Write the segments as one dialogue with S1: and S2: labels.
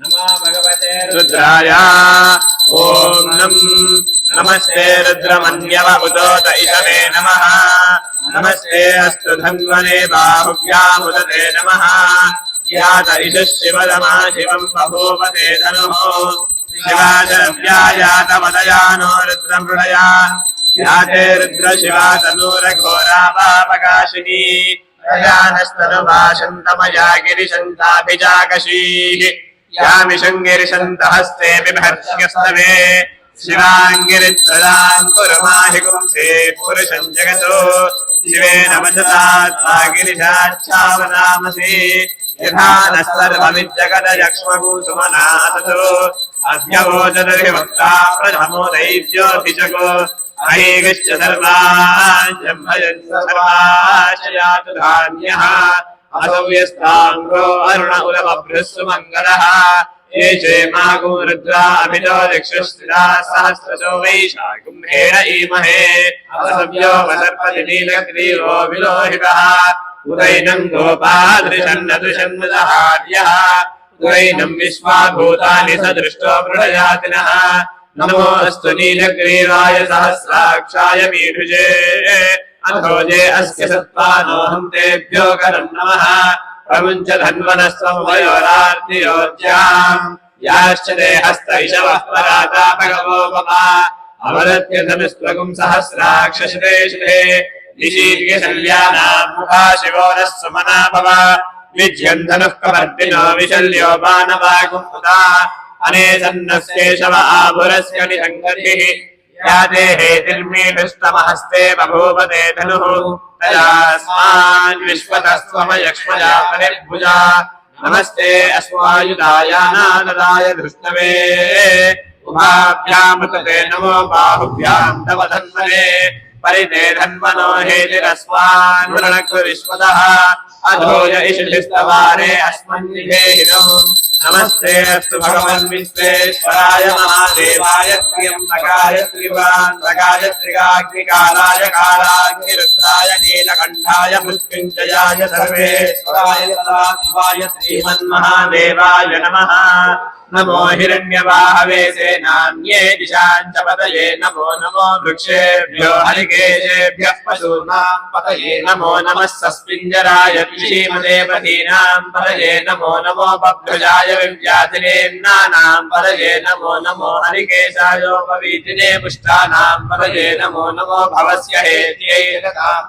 S1: नमो भगवते
S2: रुद्राय। ॐ नं नमस्ते रुद्रमन्यवबुधोत इतमे नमः। नमस्ते अस्तु धन्वने बाहुव्यामुदते नमः। यात इषः शिवदमा शिवम् बभूवते धनुः। शिवाजव्यायातमदयानो रुद्रमृडया। याते रुद्रशिवा तनूरघोरापापकाशिनी प्रजानस्तनुभाषन्तमया गिरिशन्ताभिजाकशीः। यामिषङ्गिरिशन्तहस्ते बिभर्ष्यस्तवे शिवाङ्गिरित्रदाम् कुरुमाहि पुंसे पुरुषम् जगतो। शिवे नमसतात्मागिरिशाच्छावनामसि यथा नः सर्वविद्यगदयक्ष्मभूसुमनाथतो अभ्यवोचदर्हि प्रथमो दैव्योऽभिषको अयेगश्च सर्वान् सर्वाश्च यातु धान्यः। असव्यस्ताङ्गो अरुण उलमभ्रस्सु मङ्गलः ये चेमागुं रुद्रा अभितो दिक्षुस्थिता सहस्रशो वैशाकुम्भेण ईमहे असव्यो वसर्पति नीलग्रीवो विलोहितः उदैनम् गोपादृशन्नदृशन्नदहार्यः उदैनम् विश्वा भूतानि स दृष्टो मृडजातिनः नमो अस्तु नीलग्रीवाय सहस्राक्षाय मीढुजे अधोजे अस्य सत्त्वानोऽहं तेभ्यो करम् नमः प्रमुञ्च धन्वनस्त्वं वयोरार्तियोज्याम् याश्च ते हस्त इषवः परातापगवो मम अवदत्य धनुस्त्वगुं सहस्राक्षश्रे श्रे निशीर्यशल्यानाम् मुखा शिवो नः सुमना भव विज्यम् धनुः कवर्दिनो विशल्यो बाणवागुमुदा अनेसन्नस्येषव आभुरस्य निसङ्गतिः या देहेतिर्मीढुस्तमहस्ते बभूवते धनुः तयास्मान् विश्वतस्त्वमयक्ष्मजा परिर्भुजा नमस्ते अस्मायुधायानाददाय धृष्णवे उभाभ्यामृतते नमो बाहुभ्याम् तव धन्वने परिते धन्वनो हेतिरस्मान् वृणक्तु विश्वतः अधोज इषिस्तवारे अस्मन्निधेहिनम् नमस्ते अस्तु भगवन् विश्वेश्वराय महादेवाय त्र्यम्बकाय त्रिवान्तकाय त्रिगाग्निकालाय कालाग्निरुद्राय नीलकण्ठाय मृत्युञ्जयाय सर्वेश्वराय सदाशिवाय श्रीमन्महादेवाय नमः नमो हिरण्यवाहवे सेनान्ये दिशाञ्च पतये नमो नमो वृक्षेभ्यो हरिकेशेभ्यः पशूनाम् पतये नमो नमः सस्मिञ्जराय श्रीमदेवतीनाम् पतये नमो नमो बभ्रजाय विव्यातिरेन्नानाम् पतये नमो नमो हरिकेशायोपवीतिने पुष्टानाम् पतये नमो नमो भवस्य हेत्यै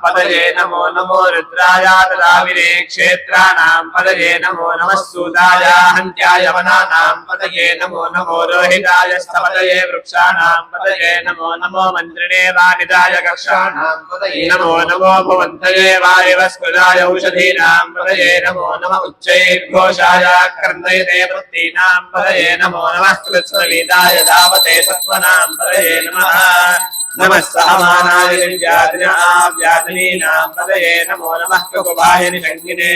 S2: पतये नमो नमो रुद्रायातदाविरे क्षेत्राणाम् पतये नमो नमः सूताय हन्त्याय वनानाम् पतये नमो नमो रोहिताय स्थपतये वृक्षाणाम् पतये नमो नमो मन्त्रिणे वानिदाय कक्षाणाम् पतये नमो नमो भुवन्तये वायुवस्कृताय औषधीनाम् पतये नमो नम उच्चैर्घोषाय क्रन्दयते वृत्तीनाम् पतये नमो नमः कृत्स्नवीताय धावते सत्त्वनाम् पतये नमः नमः सहमानाय व्याधिनीनाम् पतये नमो नमः कुकुभाय निषङ्गिने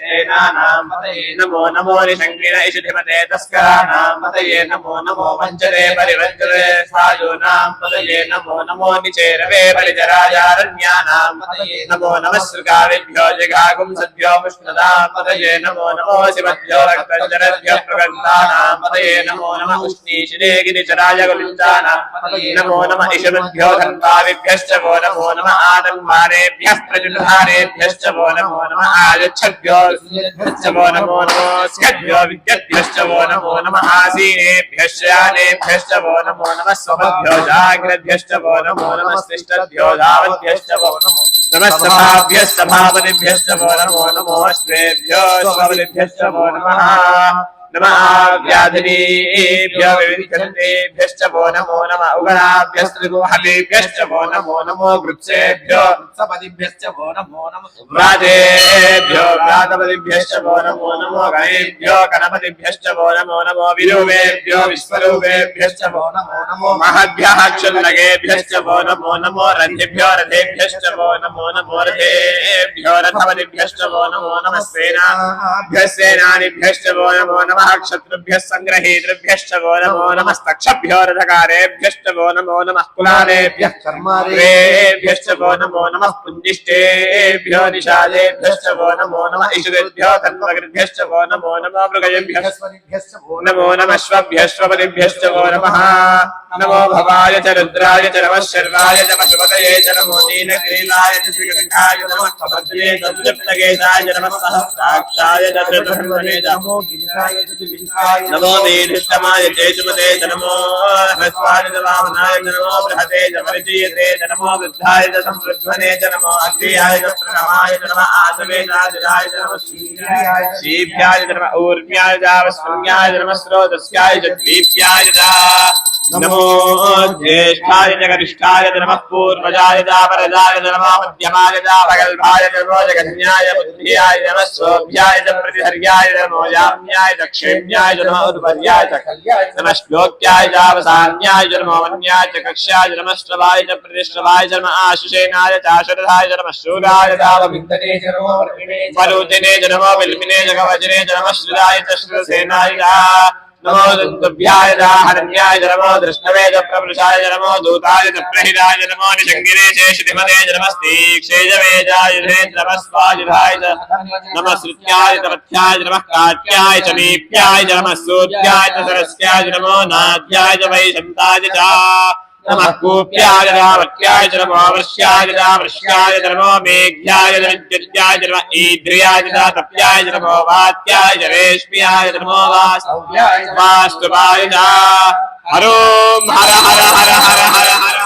S2: सेनानाम् पतये नमो नमो निषङ्गिन इषिधिमते तस्कराणाम् पतये नमो नमो वञ्चरे परिवञ्चरे सायूनाम् पतये नमो नमो निचेरवे परिचरायारण्यानाम् पतये नमो नमः सृगाविभ्यो जगागुं सद्यो मुष्णदाम् पतये नमो नमो शिवभ्यो रक्तञ्जरभ्यो प्रगन्धानाम् पतये नमो नमः उष्णीशिरे गिरिचराय गुलिञ्जानाम् पतये नमो नमः इषभ्यो धन्वाविभ्यश्च वो नमो नमः आदन्वारेभ्यः प्रजुधारेभ्यश्च वो नमो नमः आगच्छभ्यो च वो नमो नमो स्यभ्यो विद्यभ्यश्च वो नमो नमः आसीनेभ्यश्च यानेभ्यश्च वो नमो नमः स्वभ्यो जाग्रभ्यश्च वो नमो नमः शिष्टभ्यो धावद्भ्यश्च वो नमो नमः सभाभ्यः सभापतिभ्यश्च वो नमो नमो अश्वेभ्यो स्वबलिभ्यश्च वो नमः नमः व्याधिनीभ्यो विविधन्तेभ्यश्च वो नमो नमः उगणाभ्यस्त्रिगुहलेभ्यश्च वो नमो नमो वृक्षेभ्यो
S1: सपदिभ्यश्च वो नमो नमः
S2: व्रातेभ्यो व्रातपतिभ्यश्च वो नमो नमो गणेभ्यो गणपतिभ्यश्च वो नमो नमो विरूपेभ्यो विश्वरूपेभ्यश्च वो नमो नमो महद्भ्यः क्षुल्लकेभ्यश्च वो नमो नमो रथेभ्यो रथेभ्यश्च वो नमो नमो रथेभ्यो रथपतिभ्यश्च वो नमो नमः सेनाभ्यः सेनानिभ्यश्च वो नमो नमः नमः क्षत्रुभ्यः सङ्ग्रहेतृभ्यश्च वो नमो नमस्तक्षभ्यो रथकारेभ्यश्च वो नमो नमः कुलालेभ्यः कर्मारेभ्यश्च वो नमो नमः पुञ्जिष्टेभ्यो निषादेभ्यश्च वो नमो नमः इषुदेभ्यो तन्मगृभ्यश्च वो नमो नमो मृगयेभ्यः नमो नमः श्वभ्यश्वपतिभ्यश्च वो नमः नमो भवाय च रुद्राय च नमः शर्वाय च पशुपतये च नमो नीलग्रीवाय च श्रीकण्ठाय नमः कपद्ये च तृप्तकेशाय च नमः सहस्राक्षाय च त्रिब्रह्मणे च नमो नीलिष्टमाय चेतुमते च नमो ह्रस्वाय च वामनाय च नमो बृहते च परिचीयते च नमो वृद्धाय च संवृद्धने च नमो अग्र्याय च प्रणमाय च नमः आसवेदाय च नमः शीलाय शीभ्याय च नमः ऊर्म्याय च वस्मन्याय च नमः स्रोतस्याय च द्वीप्याय च नमो ज्येष्ठाय च गरिष्ठाय च नमः पूर्वजाय च परजाय च नमः मध्यमाय च भगल्भाय च नमो जगन्याय बुद्धियाय च नमः सोभ्याय च प्रतिहर्याय च नमो याम्याय च क्षेम्याय च नमः उद्भर्याय च नमः श्लोक्याय च अवसान्याय च नमो वन्याय च कक्ष्याय च नमः श्रवाय च प्रतिश्रवाय च नमः आशुषेनाय च आशुरथाय च नमः शूराय च परुतिने च नमो विल्मिने च कवचने च नमः श्रुताय च श्रुतसेनाय च नमो दुर्गभ्याय हरण्याय नमो दृष्णवे च प्रमृषाय नमो दूताय च प्रहिराय नमो निशङ्गिरे शेषिमदे जनमस्तीक्षेजवेजाय नमस्वायुधाय च नमः श्रुत्याय तपथ्याय नमः कात्याय च मेप्याय च नमः सूर्याय च सरस्याय नमो नाद्याय च वैशन्ताय च नमः कूप्याय रावत्याय धर्मो वृष्याय रावृष्याय धर्मो मेघ्याय धनज्ज्याय धर्म ईद्रियाय तप्याय धर्मो वात्याय रेश्म्याय धर्मो वास्तुवाय हरोम हर हर हर हर हर हर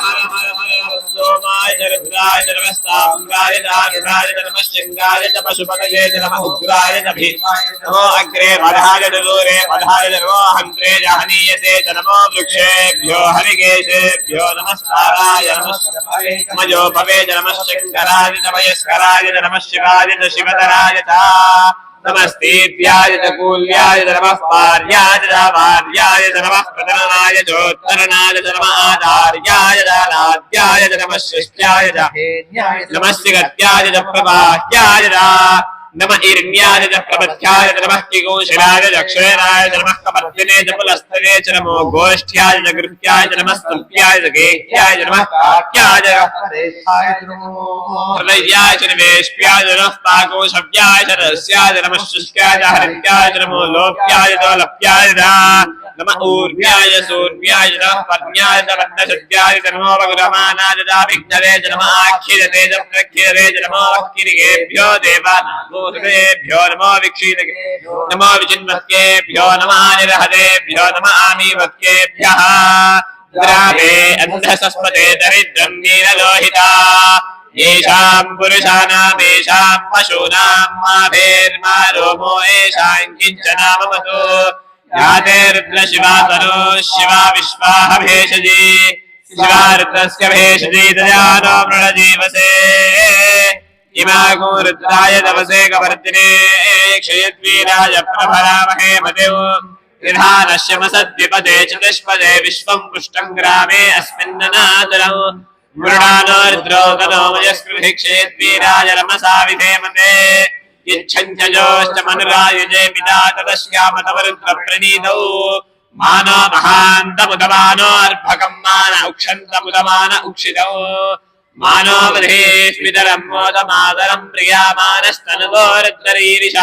S2: सोमाय च रुद्राय च नमः साम्राय च अरुणाय च नमः शृङ्गाय च पशुपतये च नमः उग्राय च भीमाय नमो अग्रे वधाय च दूरे वधाय च नमो हन्त्रे च हनीयते च नमो वृक्षेभ्यो हरिकेशेभ्यो नमस्काराय नमः मयोपवे च नमः शङ्कराय च वयस्कराय च नमः शिवाय च शिवतराय च नमस्तेभ्याय च कूल्याय च नमः पार्याय च भार्याय च नमः प्रतरणाय चोत्तरणाय च नमः आचार्याय च नाद्याय च नमः शिष्ट्याय च नमः शिगत्याय च प्रवाह्याय च नम ईर्ण्याय च प्रपथ्याय च नमः किगोशिराय च क्षयराय च नमः कपर्दिने च पुलस्तने च नमो गोष्ठ्याय च गृह्याय च नमः स्तुत्याय च गेह्याय च नमः काक्याय च हृदयाय च निवेश्याय च नमः पाकोशव्याय च रस्याय च नमः शुष्काय च हरित्याय च नमो लोप्याय च लप्याय च नमः ऊर्व्याय च सूर्व्याय च नमः पद्म्याय च पद्मशद्याय च नमो वगुरमानाय च विघ्नवे च नमः आख्यजते च प्रख्यते च नमो वक्किरिकेभ्यो देवानाभ्यो नमो विक्षीतके नमो विचिन्वत्केभ्यो नमः निरहतेभ्यो नमः आमीवत्केभ्यः द्रावे अन्धसस्पते दरिद्रं नीललोहिता येषाम् पुरुषाणामेषाम् पशूनाम् माभेर्मा रोमो येषाम् किञ्चनाममतो याते रुद्रशिवा तनो शिवा विश्वाह भेषजी शिवा रुद्रस्य भेषजी दयानो मृणजीवसे इमागो रुद्राय तपसे कवर्तिने क्षयद्वीराय प्रभरामहे मदेव विधानश्यमसद्विपदे चतुष्पदे विश्वम् पुष्टम् ग्रामे अस्मिन्ननादरौ मृणानो रुद्रो गतो मयस्कृति क्षेद्वीराय रमसाविधे యచ్చంజయోశ్చమనురాయుజే పితా తదశ్యామతవరుద్ర ప్రణీతౌ మానో మహాంతముదమానోర్భకం మాన ఉక్షంతముదమాన ఉక్షితౌ మానో బృహేష్మితరం మోదమాదరం ప్రియామానస్తనుగోరుద్రీరిష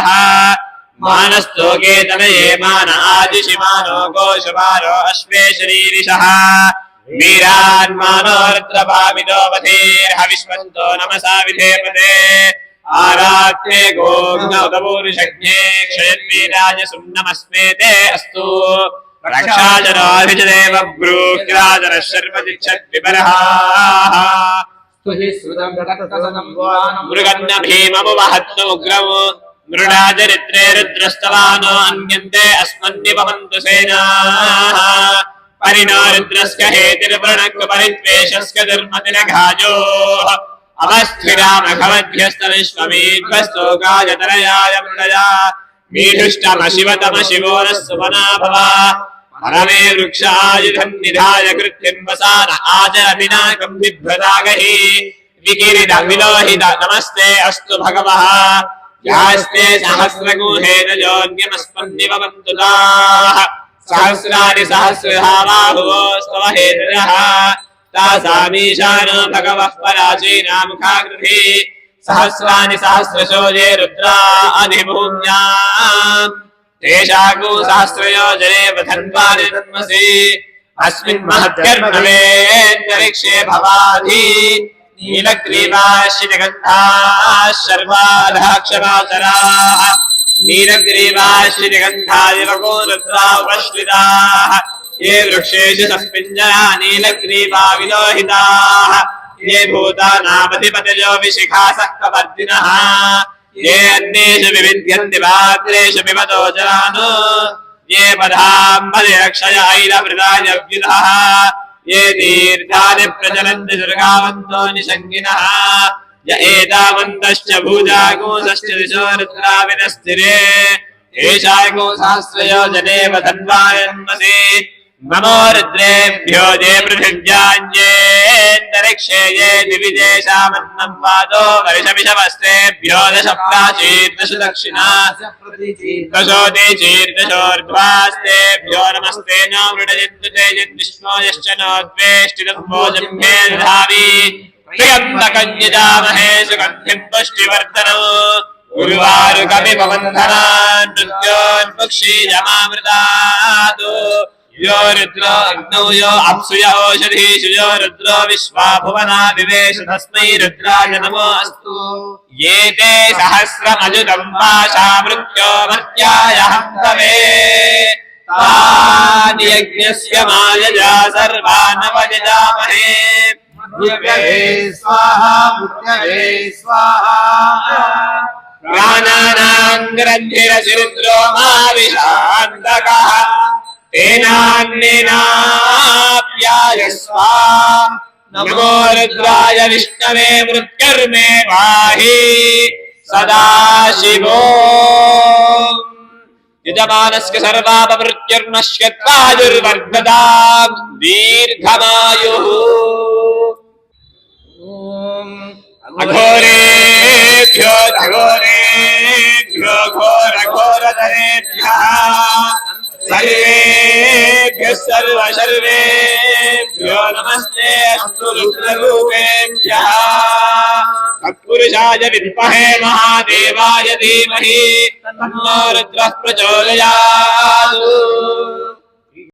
S2: మానస్తోకే తనయే మాన ఆదిశిమానో గోషమానో అశ్వే శరీరిష వీరాన్మానోరుద్రపామిదోపథేర్హ విశ్వంతో నమసా విధేపతే आरात्रे गोघ्नौदपूरिषज्ञे क्षयन्मीराजसुन्नमस्मे ते अस्तु रक्षाजनाभिजदेव ब्रूक्राजरशर्वदिच्छद्विबर्हाः मृगन्न भीममुवहत्नमुग्रमु मृडाजरित्रे रुद्रस्तवानो अन्यन्ते अस्मन्निपवन्तु सेनाः परिणारुद्रस्क हेतिर्वृणक् परिद्वेषस्क धर्मतिलघाजोः अवस्थिरामघवध्यस्तविश्वमीध्वस्तोकायतरयाय मृडया मीढुष्टमशिवतम शिवो नः सुमना भव परमे वृक्षायुधम् निधाय विलोहित नमस्ते अस्तु भगवः। यास्ते सहस्रगुहेन ताः सहस्राणि सहस्रधा बाहुवो स्तव तासामीशानो भगवः पराचीनामुखाकृति सहस्राणि सहस्रशो ये रुद्रा अधिभूम्या तेषागु सहस्रयोजने वधन्वानि तन्मसि अस्मिन् महत्यर्णवेन्तरिक्षे भवाधि नीलग्रीवाश्रितगन्धाः शर्वाधाक्षराचराः नीलग्रीवाश्रितगन्धादिवको रुद्रा उपश्रिताः ये वृक्षेषु सस्मिञ्जरा नीलग्रीवा विलोहिताः ये भूतानामधिपतयो विशिखासः कवर्दिनः ये अन्येषु विविध्यन्ति पात्रेषु पिबतो जनानो ये पदाम्बदिरक्षय ऐलवृदायव्युधः ये दीर्घानि प्रचलन्ति दुर्गावन्तो निषङ्गिनः य एतावन्तश्च भूजागोसश्च दिशो रुद्राविनस्थिरे एषागो सहस्रयोजने वधन्वायन्मसि नमो నమోరుద్రేభ్యో దే పృథివ్యాంజేంతరిక్షే ఏ దివిదేశామన్నం వాదో వర్షమిషమస్త్రేభ్యో దశ ప్రాచీర్దశ దక్షిణా దశోదీచీర్దశోర్ధ్వాస్తేభ్యో నమస్తే నో మృడజిద్విశ్వోయశ్చ నో ద్వేష్టిదోజమ్యే ధావీ ప్రియంతకంజామహే సుగంధిం పుష్టివర్ధనం గురువారు కవి పవంధనా నృత్యోన్ముక్షీజమామృతాదు सुगन्धिं पुष्टिवर्धनम् उर्वारुकमिपबन्धनान् मृत्योन्मुक्षीयमामृतात् यो रुद्रो अग्नौ यो अप्सु य ओषधीषु यो रुद्रो विश्वा भुवना विवेश तस्मै रुद्राय नमो अस्तु ये ते सहस्रमजुतं पाशा मृत्यो मर्त्याय हन्तवे तानि यज्ञस्य मायजा सर्वानवजामहे
S1: मृत्यवे स्वाहा मृत्यवे स्वाहा
S2: प्राणानाम् ग्रन्थिरसिरुद्रो मा विशान्तकः नमोद्राय स्वाहा। नमो रुद्राय विष्णवे मृत्युर्मे वाहि सदाशिवो। यजमानस्य सर्वापमृत्युर्नश्यत्वायुर्वर्धताम् दीर्घमायुः। अघोरेभ्यो घोरेभ्यो घोरघोरतरेभ्यः సర్వేభ్య సర్వ సర్వేభ్యో నమస్తే అస్తు రుద్రరూపేభ్య సత్పురుషాయ విద్మహే మహాదేవాయ ధీమహి తన్నో రుద్రః ప్రచోదయాత్